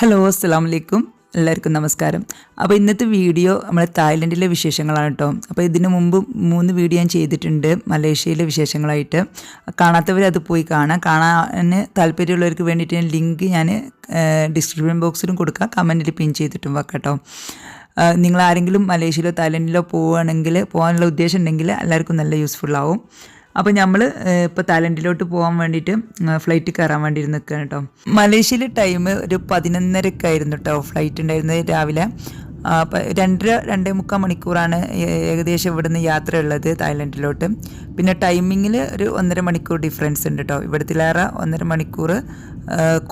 Hello അസ്സാം വലൈക്കും എല്ലാവർക്കും നമസ്കാരം. അപ്പോൾ ഇന്നത്തെ വീഡിയോ നമ്മുടെ തായ്ലൻഡിലെ വിശേഷങ്ങളാണ് കേട്ടോ അപ്പോൾ ഇതിനു മുമ്പ് മൂന്ന് വീഡിയോ ഞാൻ ചെയ്തിട്ടുണ്ട്. മലേഷ്യയിലെ വിശേഷങ്ങളായിട്ട്. കാണാത്തവർ അത് പോയി കാണാം. കാണാൻ താല്പര്യമുള്ളവർക്ക് വേണ്ടിയിട്ട് ഞാൻ ലിങ്ക് ഞാൻ ഡിസ്ക്രിപ്ഷൻ ബോക്സിലും കൊടുക്കാം. കമന്റിൽ പിൻ ചെയ്തിട്ടും വെക്കാം കേട്ടോ നിങ്ങൾ ആരെങ്കിലും മലേഷ്യയിലോ തായ്ലൻഡിലോ പോവുകയാണെങ്കിൽ പോകാനുള്ള ഉദ്ദേശം ഉണ്ടെങ്കിൽ എല്ലാവർക്കും നല്ല യൂസ്ഫുൾ ആവും. അപ്പോൾ നമ്മൾ ഇപ്പോൾ തായ്ലൻഡിലോട്ട് പോകാൻ വേണ്ടിയിട്ട് ഫ്ലൈറ്റ് കയറാൻ വേണ്ടി നിൽക്കുകയാണ് കേട്ടോ മലേഷ്യയിൽ ടൈം ഒരു പതിനൊന്നരക്കായിരുന്നു കേട്ടോ ഫ്ലൈറ്റ് ഉണ്ടായിരുന്നത് രാവിലെ. രണ്ടര രണ്ടേ മുക്കാൽ മണിക്കൂറാണ് ഏകദേശം ഇവിടുന്ന് യാത്ര ഉള്ളത് തായ്ലൻഡിലോട്ട്. പിന്നെ ടൈമിങ്ങിൽ ഒരു ഒന്നര മണിക്കൂർ ഡിഫറൻസ് ഉണ്ട് കേട്ടോ ഇവിടത്തിലേറെ ഒന്നര മണിക്കൂർ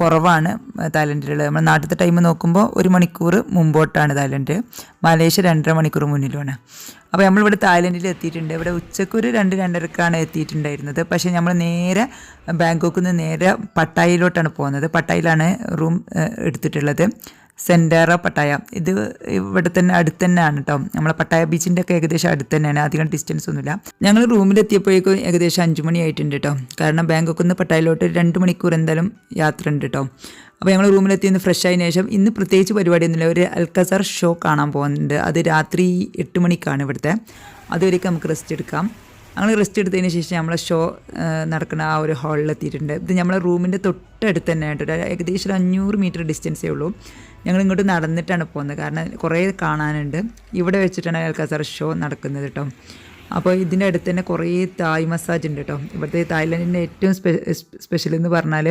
കുറവാണ് തായ്ലൻഡിലുള്ളത്. നമ്മുടെ നാട്ടിലത്തെ ടൈം നോക്കുമ്പോൾ ഒരു മണിക്കൂർ മുമ്പോട്ടാണ് തായ്ലൻഡ്. മലേഷ്യ രണ്ടര മണിക്കൂർ മുന്നിലുമാണ്. അപ്പോൾ നമ്മളിവിടെ തായ്ലൻഡിൽ എത്തിയിട്ടുണ്ട്. ഇവിടെ ഉച്ചയ്ക്ക് ഒരു രണ്ട് രണ്ടരക്കാണ് എത്തിയിട്ടുണ്ടായിരുന്നത്. പക്ഷേ നമ്മൾ നേരെ ബാങ്കോക്കിൽ നിന്ന് നേരെ പട്ടായയിലോട്ടാണ് പോകുന്നത്. പട്ടായയിലാണ് റൂം എടുത്തിട്ടുള്ളത്. Centara Pattaya. ഇത് ഇവിടെ തന്നെ അടുത്ത് തന്നെയാണ് കേട്ടോ നമ്മളെ പട്ടായ ബീച്ചിന്റെ ഒക്കെ ഏകദേശം അടുത്ത് തന്നെയാണ്. അധികം ഡിസ്റ്റൻസ് ഒന്നുമില്ല. ഞങ്ങൾ റൂമിലെത്തിയപ്പോഴേക്കും ഏകദേശം അഞ്ച് മണി ആയിട്ടുണ്ട് കേട്ടോ കാരണം ബാങ്കോക്കിൽ നിന്ന് പട്ടായയിലോട്ട് രണ്ട് മണിക്കൂർ എന്തായാലും യാത്ര ഉണ്ട് കേട്ടോ അപ്പോൾ ഞങ്ങൾ റൂമിലെത്തി ഒന്ന് ഫ്രഷ് ആയതിനു ശേഷം ഇന്ന് പ്രത്യേകിച്ച് പരിപാടിയൊന്നുമില്ല. ഒരു അൽക്കസർ ഷോ കാണാൻ പോകുന്നുണ്ട്. അത് രാത്രി എട്ട് മണിക്കാണ് ഇവിടുത്തെ. അതുവരേക്കും നമുക്ക് റെസ്റ്റ് എടുക്കാം. ഞങ്ങൾ റെസ്റ്റ് എടുത്തതിന് ശേഷം നമ്മളെ ഷോ നടക്കുന്ന ആ ഒരു ഹാളിൽ എത്തിയിട്ടുണ്ട്. ഇത് നമ്മളെ റൂമിന്റെ തൊട്ടടുത്ത് തന്നെ ആയിട്ട് ഏകദേശം ഒരു അഞ്ഞൂറ് മീറ്റർ ഡിസ്റ്റൻസേ ഉള്ളൂ. ഞങ്ങൾ ഇങ്ങോട്ട് നടന്നിട്ടാണ് പോകുന്നത്. കാരണം കുറേ കാണാനുണ്ട്. ഇവിടെ വെച്ചിട്ടാണ് അൽക്കസർ ഷോ നടക്കുന്നത് കേട്ടോ അപ്പോൾ ഇതിന്റെ അടുത്ത് തന്നെ കുറേ തായ് മസാജ് ഉണ്ട് കേട്ടോ ഇവിടുത്തെ തായ്ലൻഡിന്റെ ഏറ്റവും സ്പെഷ്യൽ എന്ന് പറഞ്ഞാൽ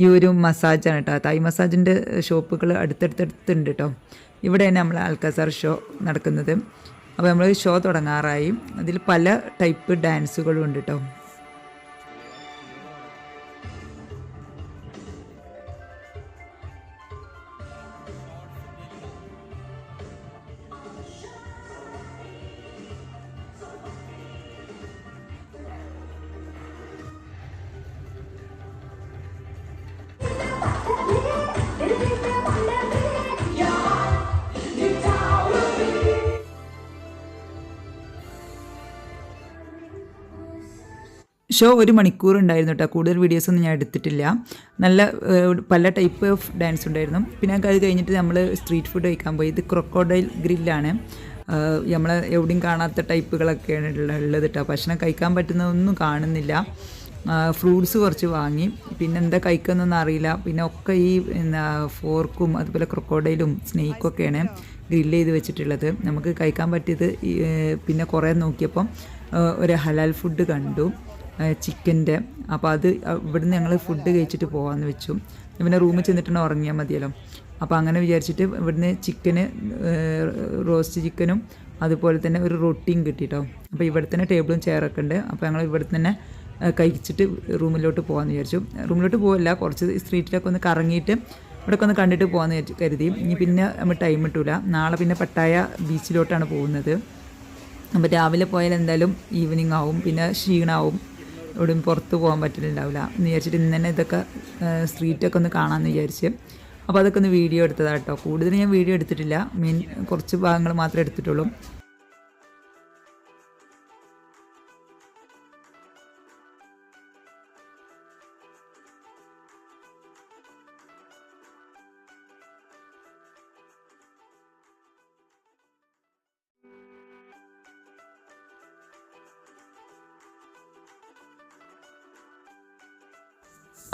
ഈ ഒരു മസാജാണ് കേട്ടോ തായ് മസാജിന്റെ ഷോപ്പുകൾ അടുത്തടുത്തടുത്തുണ്ട് കേട്ടോ ഇവിടെ തന്നെ നമ്മൾ അൽക്കസർ ഷോ നടക്കുന്നത്. അപ്പോൾ നമ്മൾ ഷോ തുടങ്ങാറായി. അതിൽ പല ടൈപ്പ് ഡാൻസുകളും ഉണ്ട് കേട്ടോ ഷോ ഒരു മണിക്കൂർ ഉണ്ടായിരുന്നു കേട്ടോ കൂടുതൽ വീഡിയോസൊന്നും ഞാൻ എടുത്തിട്ടില്ല. നല്ല പല ടൈപ്പ് ഓഫ് ഡാൻസ് ഉണ്ടായിരുന്നു. പിന്നെ അത് കഴിഞ്ഞിട്ട് നമ്മൾ സ്ട്രീറ്റ് ഫുഡ് കഴിക്കാൻ പോയി. ഇത് ക്രൊക്കോഡൈൽ ഗ്രില്ലാണ് നമ്മൾ എവിടെയും കാണാത്ത ടൈപ്പുകളൊക്കെയാണ് ഉള്ള- ഉള്ളത് കേട്ടോ ഭക്ഷണം കഴിക്കാൻ പറ്റുന്നതൊന്നും കാണുന്നില്ല. ഫ്രൂട്ട്സ് കുറച്ച് വാങ്ങി. പിന്നെ എന്താ കഴിക്കുന്നൊന്നും അറിയില്ല. പിന്നെ ഒക്കെ ഈ ഫോർക്കും അതുപോലെ ക്രൊക്കോഡൈലും സ്നേക്കും ഒക്കെയാണ് ഗ്രില്ല് ചെയ്ത് വെച്ചിട്ടുള്ളത്. നമുക്ക് കഴിക്കാൻ പറ്റിയത് പിന്നെ കുറേ നോക്കിയപ്പം ഒരു ഹലാൽ ഫുഡ് കണ്ടു. ചിക്കന്റെ. അപ്പോൾ അത് ഇവിടുന്ന് ഞങ്ങൾ ഫുഡ് കഴിച്ചിട്ട് പോകാമെന്ന് വെച്ചു. പിന്നെ റൂമിൽ ചെന്നിട്ടാണ് ഉറങ്ങിയാൽ മതിയല്ലോ. അപ്പോൾ അങ്ങനെ വിചാരിച്ചിട്ട് ഇവിടുന്ന് ചിക്കന് റോസ്റ്റ് ചിക്കനും അതുപോലെ തന്നെ ഒരു റൊട്ടിയും കിട്ടിയിട്ടോ അപ്പോൾ ഇവിടെ തന്നെ ടേബിളും ചെയറൊക്കെ ഉണ്ട്. അപ്പോൾ ഞങ്ങൾ ഇവിടെ തന്നെ കഴിച്ചിട്ട് റൂമിലോട്ട് പോകാമെന്ന് വിചാരിച്ചു. റൂമിലോട്ട് പോകില്ല കുറച്ച് സ്ട്രീറ്റിലൊക്കെ ഒന്ന് കറങ്ങിയിട്ട് ഇവിടെയൊക്കെ ഒന്ന് കണ്ടിട്ട് പോകാമെന്ന് കരുതി. ഇനി പിന്നെ നമ്മൾ ടൈം കിട്ടില്ല നാളെ പിന്നെ പട്ടായ ബീച്ചിലോട്ടാണ് പോകുന്നത്. അപ്പോൾ രാവിലെ പോയാൽ എന്തായാലും ഈവനിങ് ആവും. പിന്നെ ക്ഷീണാവും. എവിടെയും പുറത്ത് പോകാൻ പറ്റുന്നുണ്ടാവില്ല. എന്ന് വിചാരിച്ചിട്ട് ഇന്ന് തന്നെ ഇതൊക്കെ സ്ട്രീറ്റൊക്കെ ഒന്ന് കാണാമെന്ന് വിചാരിച്ച്. അപ്പോൾ അതൊക്കെ ഒന്ന് വീഡിയോ എടുത്തതാണ് കേട്ടോ. കൂടുതൽ ഞാൻ വീഡിയോ എടുത്തിട്ടില്ല. മീൻ കുറച്ച് ഭാഗങ്ങൾ മാത്രമേ എടുത്തിട്ടുള്ളൂ.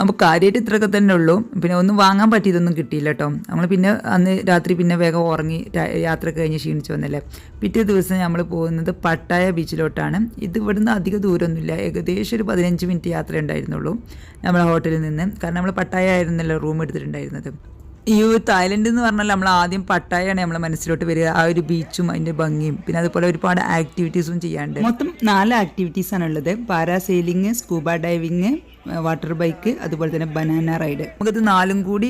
അപ്പോൾ കാര്യമായിട്ട് ഇത്രയൊക്കെ തന്നെ ഉള്ളൂ. പിന്നെ ഒന്നും വാങ്ങാൻ പറ്റിയതൊന്നും കിട്ടിയില്ല കേട്ടോ നമ്മൾ പിന്നെ അന്ന് രാത്രി പിന്നെ വേഗം ഉറങ്ങി യാത്ര കഴിഞ്ഞ് ക്ഷീണിച്ച് വന്നല്ലേ. പിറ്റേ ദിവസം നമ്മൾ പോകുന്നത് പട്ടായ ബീച്ചിലോട്ടാണ്. ഇത് ഇവിടുന്ന് അധിക ദൂരമൊന്നുമില്ല ഏകദേശം ഒരു പതിനഞ്ച് മിനിറ്റ് യാത്ര ഉണ്ടായിരുന്നുള്ളൂ നമ്മളെ ഹോട്ടലിൽ നിന്ന്. കാരണം നമ്മൾ പട്ടായ ആയിരുന്നല്ലോ റൂം എടുത്തിട്ടുണ്ടായിരുന്നത്. ഈ ഒരു തായ്ലൻഡ് എന്ന് പറഞ്ഞാൽ നമ്മൾ ആദ്യം പട്ടായാണ് നമ്മളെ മനസ്സിലോട്ട് വരിക. ആ ഒരു ബീച്ചും അതിന്റെ ഭംഗിയും. പിന്നെ അതുപോലെ ഒരുപാട് ആക്ടിവിറ്റീസും ചെയ്യാണ്ട് മൊത്തം നാല് ആക്ടിവിറ്റീസ് ആണുള്ളത് ഉള്ളത്. Parasailing scuba diving water bike അതുപോലെ തന്നെ ബനാന റൈഡ് നമുക്കത് നാലും കൂടി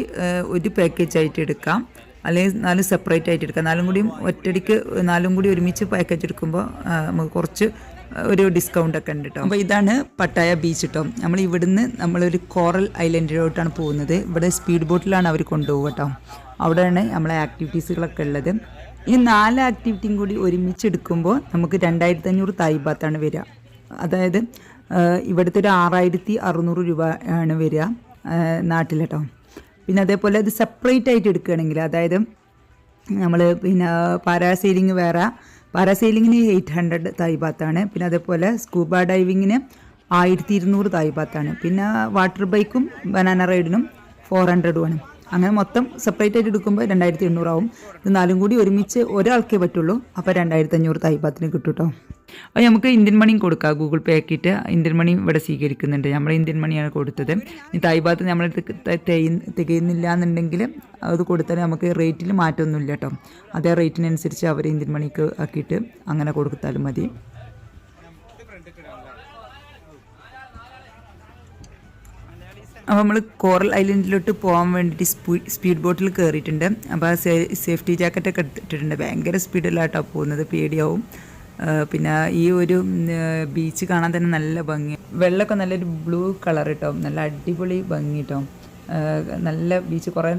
ഒരു പാക്കേജ് ആയിട്ട് എടുക്കാം. അല്ലെങ്കിൽ നാലും സെപ്പറേറ്റ് ആയിട്ട് എടുക്കാം. നാലും കൂടിയും ഒറ്റടിക്ക് നാലും കൂടി ഒരുമിച്ച് പാക്കേജ് എടുക്കുമ്പോൾ നമുക്ക് കുറച്ച് ഒരു ഡിസ്കൗണ്ട് ഒക്കെ ഉണ്ട് കേട്ടോ അപ്പോൾ ഇതാണ് പട്ടായ ബീച്ച് കേട്ടോ നമ്മൾ ഇവിടുന്ന് നമ്മളൊരു കോറൽ ഐലൻഡിലോട്ടാണ് പോകുന്നത്. ഇവിടെ സ്പീഡ് ബോട്ടിലാണ് അവർ കൊണ്ടുപോകുക കേട്ടോ അവിടെയാണ് നമ്മളെ ആക്ടിവിറ്റീസുകളൊക്കെ ഉള്ളത്. ഈ നാല് ആക്ടിവിറ്റിയും കൂടി ഒരുമിച്ച് എടുക്കുമ്പോൾ നമുക്ക് രണ്ടായിരത്തി അഞ്ഞൂറ് തായ് ബാത്താണ് വരിക. അതായത് ഇവിടുത്തെ ഒരു ആറായിരത്തി അറുന്നൂറ് രൂപ ആണ് വരിക നാട്ടിൽ കേട്ടോ പിന്നെ അതേപോലെ അത് സെപ്പറേറ്റ് ആയിട്ട് എടുക്കുകയാണെങ്കിൽ അതായത് നമ്മൾ പിന്നെ പാരാസെയിലിംഗ് വേറെ പാരാസെയിലിങ്ങിന് എയ്റ്റ് ഹൺഡ്രഡ് തായ്പാത്താണ് പിന്നെ അതേപോലെ സ്കൂബ ഡൈവിങ്ങിന് ആയിരത്തി ഇരുന്നൂറ് തായ്പാത്താണ് പിന്നെ വാട്ടർ ബൈക്കും ബനാന റൈഡിനും ഫോർ ഹൺഡ്രഡുമാണ് അങ്ങനെ മൊത്തം സെപ്പറേറ്റ് ആയിട്ട് എടുക്കുമ്പോൾ രണ്ടായിരത്തി എണ്ണൂറാവും ഇത് നാലും കൂടി ഒരുമിച്ച് ഒരാൾക്കേ പറ്റുള്ളൂ. അപ്പോൾ രണ്ടായിരത്തി അഞ്ഞൂറ് തായ്പാത്തിന് കിട്ടും കേട്ടോ അപ്പോൾ നമുക്ക് ഇന്ത്യൻ മണിയും കൊടുക്കാം. ഗൂഗിൾ പേ ആക്കിയിട്ട് ഇന്ത്യൻ മണി ഇവിടെ സ്വീകരിക്കുന്നുണ്ട്. നമ്മൾ ഇന്ത്യൻ മണിയാണ് കൊടുത്തത്. ഈ തായ്പാത്ത് നമ്മൾ തികയുന്നില്ല എന്നുണ്ടെങ്കിൽ അത് കൊടുത്താൽ നമുക്ക് റേറ്റിൽ മാറ്റമൊന്നുമില്ല കേട്ടോ അതേ റേറ്റിനനുസരിച്ച് അവർ ഇന്ത്യൻ മണിക്ക് ആക്കിയിട്ട് അങ്ങനെ കൊടുത്താലും മതി. അപ്പോൾ നമ്മൾ കോറൽ ഐലൻഡിലോട്ട് പോകാൻ വേണ്ടിയിട്ട് സ്പീഡ് ബോട്ടിൽ കയറിയിട്ടുണ്ട് അപ്പോൾ ആ സേഫ്റ്റി ജാക്കറ്റൊക്കെ എടുത്തിട്ടുണ്ട് ഭയങ്കര സ്പീഡിലായിട്ടാണ് പോകുന്നത്. പേടിയാവും. പിന്നെ ഈ ഒരു ബീച്ച് കാണാൻ തന്നെ നല്ല ഭംഗി. വെള്ളമൊക്കെ നല്ലൊരു ബ്ലൂ കളർ കിട്ടും നല്ല അടിപൊളി ഭംഗി കിട്ടും നല്ല ബീച്ച് കുറേ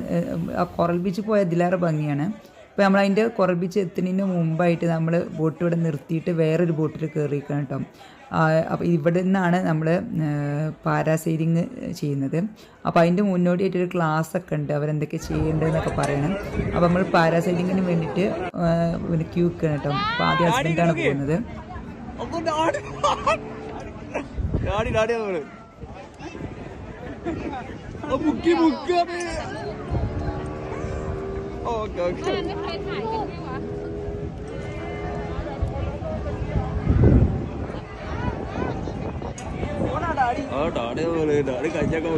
ആ കോറൽ ബീച്ച് പോയ അതിലേറെ ഭംഗിയാണ്. ഇപ്പോൾ നമ്മൾ അതിന്റെ കോറൽ ബീച്ച് എത്തുന്നതിന് മുമ്പായിട്ട് നമ്മൾ ബോട്ട് ഇവിടെ നിർത്തിയിട്ട് വേറൊരു ബോട്ടിൽ കയറിയിരിക്കണം കേട്ടോ അപ്പോൾ ഇവിടെ നിന്നാണ് നമ്മൾ പാരാസൈലിങ് ചെയ്യുന്നത്. അപ്പോൾ അതിന്റെ മുന്നോടിയായിട്ടൊരു ക്ലാസ് ഒക്കെ ഉണ്ട്. അവരെന്തൊക്കെ ചെയ്യേണ്ടതെന്നൊക്കെ പറയണം. അപ്പോൾ നമ്മൾ പാരാസൈലിങ്ങിന് വേണ്ടിയിട്ട് ക്യൂ നിൽക്കണം കേട്ടോ. അപ്പോൾ ആദ്യം ഹസ്ബൻഡാണ് പോകുന്നത്. Okay okay. ആ ഡാഡി കഞ്ഞൊക്കെ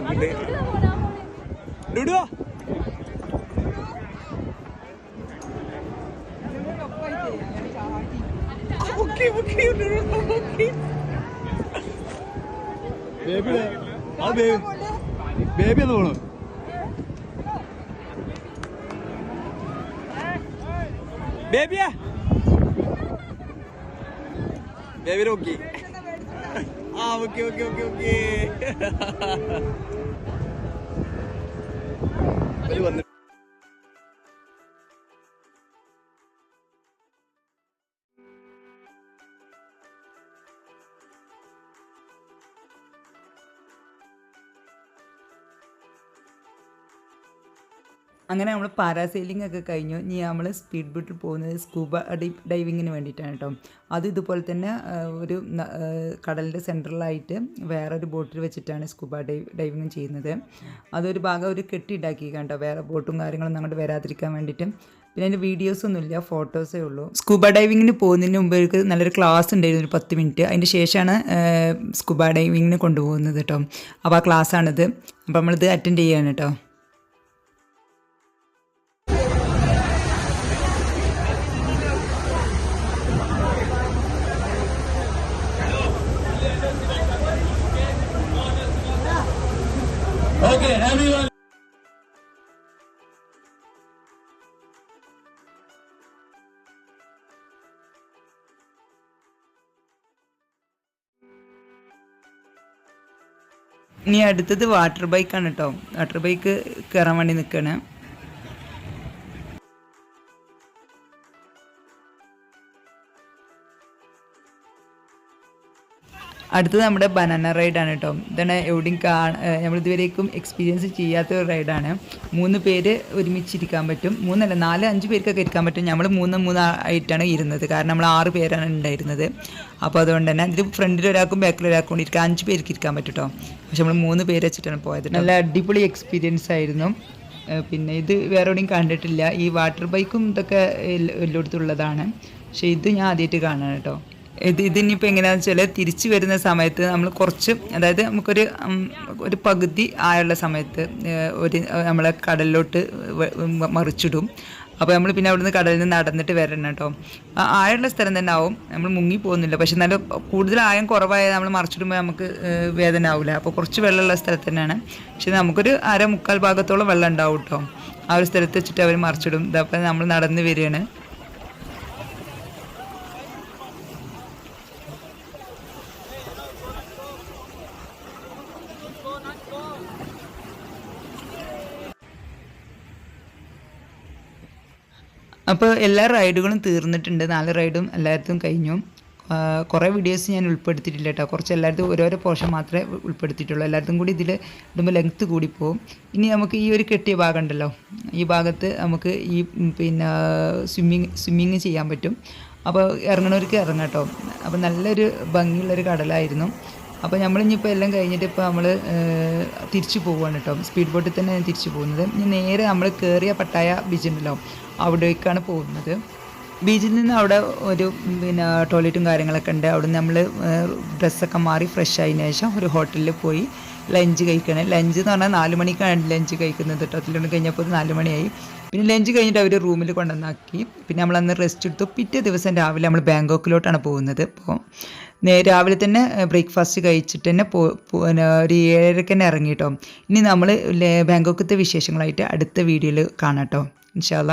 ബേബി. എന്ന് പോണു? ബേബിയാ. ബേബി നോക്കി ആ ഓക്കെ ഓക്കെ ഓക്കെ ഓക്കെ. വന്നു അങ്ങനെ നമ്മൾ പാരാസെയിലിംഗ് ഒക്കെ കഴിഞ്ഞു. ഇനി നമ്മൾ സ്പീഡ് ബോട്ടിൽ പോകുന്നത് സ്കൂബ ഡൈവിങ്ങിന് വേണ്ടിയിട്ടാണ് കേട്ടോ അത് ഇതുപോലെ തന്നെ ഒരു കടലിന്റെ സെൻട്രലായിട്ട് വേറൊരു ബോട്ടിൽ വെച്ചിട്ടാണ് സ്കൂബ ഡൈവ് ഡൈവിങ് ചെയ്യുന്നത്. അതൊരു ഭാഗം ഒരു കെട്ടിണ്ടാക്കി കേട്ടോ വേറെ ബോട്ടും കാര്യങ്ങളും അങ്ങോട്ട് വരാതിരിക്കാൻ വേണ്ടിയിട്ട്. പിന്നെ അതിന്റെ വീഡിയോസ് ഒന്നുമില്ല ഫോട്ടോസേ ഉള്ളൂ. സ്കൂബ ഡൈവിങ്ങിന് പോകുന്നതിന് മുമ്പ് എനിക്ക് നല്ലൊരു ക്ലാസ് ഉണ്ടായിരുന്നു ഒരു പത്ത് മിനിറ്റ് അതിന്റെ ശേഷമാണ് സ്കൂബ ഡൈവിങ്ങിന് കൊണ്ടുപോകുന്നത് കേട്ടോ അപ്പോൾ ആ ക്ലാസ്സാണിത് അപ്പോൾ നമ്മളിത് അറ്റൻഡ് ചെയ്യാണ് കേട്ടോ Okay, everyone. ഇനി അടുത്തത് വാട്ടർ ബൈക്കാണ് കേട്ടോ വാട്ടർ ബൈക്ക് കയറാൻ വേണ്ടി നിൽക്കുകയാണ് അടുത്തത് നമ്മുടെ ബനാന റൈഡാണ് കേട്ടോ. ഇതാണ് എവിടെയും കാ നമ്മൾ ഇതുവരേക്കും എക്സ്പീരിയൻസ് ചെയ്യാത്ത ഒരു റൈഡാണ് മൂന്ന് പേര് ഒരുമിച്ചിരിക്കാൻ പറ്റും. മൂന്നല്ല നാല് അഞ്ച് പേർക്കൊക്കെ ഇരിക്കാൻ പറ്റും. നമ്മൾ മൂന്ന് മൂന്ന് ആയിട്ടാണ് ഇരുന്നത്. കാരണം നമ്മൾ ആറ് പേരാണ് ഉണ്ടായിരുന്നത്. അപ്പോൾ അതുകൊണ്ട് തന്നെ അതിൽ ഫ്രണ്ടിൽ ഒരാൾക്കും ബാക്കിൽ ഒരാൾക്കും കൂടി ഇരിക്കാം അഞ്ച് പേർക്ക് ഇരിക്കാൻ പറ്റും കേട്ടോ. പക്ഷെ നമ്മൾ മൂന്ന് പേര് വെച്ചിട്ടാണ് പോയത് നല്ല അടിപൊളി എക്സ്പീരിയൻസ് ആയിരുന്നു. പിന്നെ ഇത് വേറെ എവിടെയും കണ്ടിട്ടില്ല. ഈ വാട്ടർ ബൈക്കും ഇതൊക്കെ എല്ല- എല്ലായിടത്തും ഉള്ളതാണ്. പക്ഷേ ഇത് ഞാൻ ആദ്യമായിട്ട് കാണാൻ കേട്ടോ. ഇത് ഇതിനിപ്പോൾ എങ്ങനെയാണെന്ന് വെച്ചാൽ തിരിച്ചു വരുന്ന സമയത്ത് നമ്മൾ കുറച്ച് അതായത് നമുക്കൊരു ഒരു പകുതി ആയുള്ള സമയത്ത് ഒരു നമ്മളെ കടലിലോട്ട് മറിച്ചിടും. അപ്പോൾ നമ്മൾ പിന്നെ അവിടുന്ന് കടലിൽ നിന്ന് നടന്നിട്ട് വരണം കേട്ടോ. ആയുള്ള സ്ഥലം തന്നെ ആവും. നമ്മൾ മുങ്ങി പോകുന്നില്ല. പക്ഷെ നല്ല കൂടുതൽ ആയം കുറവായ നമ്മൾ മറിച്ചിടുമ്പോൾ നമുക്ക് വേദന ആവില്ല അപ്പോൾ കുറച്ച് വെള്ളമുള്ള സ്ഥലത്ത് തന്നെയാണ്. പക്ഷെ നമുക്കൊരു അര മുക്കാൽ ഭാഗത്തോളം വെള്ളം ഉണ്ടാവും കേട്ടോ. ആ ഒരു സ്ഥലത്ത് വെച്ചിട്ട് അവർ മറിച്ചിടും. ഇതപ്പോൾ നമ്മൾ നടന്ന് വരികയാണ്. അപ്പോൾ എല്ലാ റൈഡുകളും തീർന്നിട്ടുണ്ട്. നാല് റൈഡും എല്ലായിടത്തും കഴിഞ്ഞു. കുറേ വീഡിയോസ് ഞാൻ ഉൾപ്പെടുത്തിയിട്ടില്ല കേട്ടോ. കുറച്ച് എല്ലായിടത്തും ഓരോരോ പോർഷൻ മാത്രമേ ഉൾപ്പെടുത്തിയിട്ടുള്ളൂ. എല്ലായിടത്തും കൂടി ഇതിൽ ഇടുമ്പോൾ ലെങ്ത്ത് കൂടി പോകും ഇനി നമുക്ക് ഈ ഒരു കെട്ടിയ ഭാഗം ഉണ്ടല്ലോ. ഈ ഭാഗത്ത് നമുക്ക് ഈ പിന്നെ സ്വിമ്മിങ് സ്വിമ്മിങ് ചെയ്യാൻ പറ്റും. അപ്പോൾ ഇറങ്ങണവർക്ക് ഇറങ്ങാം കേട്ടോ. അപ്പോൾ നല്ലൊരു ഭംഗിയുള്ളൊരു കടലായിരുന്നു. അപ്പോൾ നമ്മളിനിയിപ്പോൾ എല്ലാം കഴിഞ്ഞിട്ട് ഇപ്പോൾ നമ്മൾ തിരിച്ചു പോവുകയാണ് കേട്ടോ. സ്പീഡ് ബോട്ടിൽ തന്നെ തിരിച്ചു പോകുന്നത്. ഇനി നേരെ നമ്മൾ കയറിയ പട്ടായ ബീച്ച് ഉണ്ടല്ലോ. അവിടേക്കാണ് പോകുന്നത്. ബീച്ചിൽ നിന്ന് അവിടെ ഒരു പിന്നെ ടോയ്ലറ്റും കാര്യങ്ങളൊക്കെ ഉണ്ട്. അവിടെ നമ്മൾ ഡ്രസ്സൊക്കെ മാറി ഫ്രഷ് ആയതിനു ശേഷം ഒരു ഹോട്ടലിൽ പോയി ലഞ്ച് കഴിക്കണം. ലഞ്ച് എന്ന് പറഞ്ഞാൽ നാല് മണിക്കാണ് ലഞ്ച് കഴിക്കുന്നത് കേട്ടോ അതിലൊന്ന് കഴിഞ്ഞപ്പോൾ നാല് മണിയായി. പിന്നെ ലഞ്ച് കഴിഞ്ഞിട്ട് അവർ റൂമിൽ കൊണ്ടുവന്നാക്കി. പിന്നെ നമ്മൾ അന്ന് റെസ്റ്റ് എടുത്തു. പിറ്റേ ദിവസം രാവിലെ നമ്മൾ ബാങ്കോക്കിലോട്ടാണ് പോകുന്നത്. അപ്പോൾ നേരെ രാവിലെ തന്നെ ബ്രേക്ക്ഫാസ്റ്റ് കഴിച്ചിട്ട് തന്നെ പോ ഒരു ഏഴരക്ക് തന്നെ ഇറങ്ങി കേട്ടോ ഇനി നമ്മൾ ബാങ്കോക്കത്തെ വിശേഷങ്ങളായിട്ട് അടുത്ത വീഡിയോയിൽ കാണാം കേട്ടോ ഇൻഷാല്ല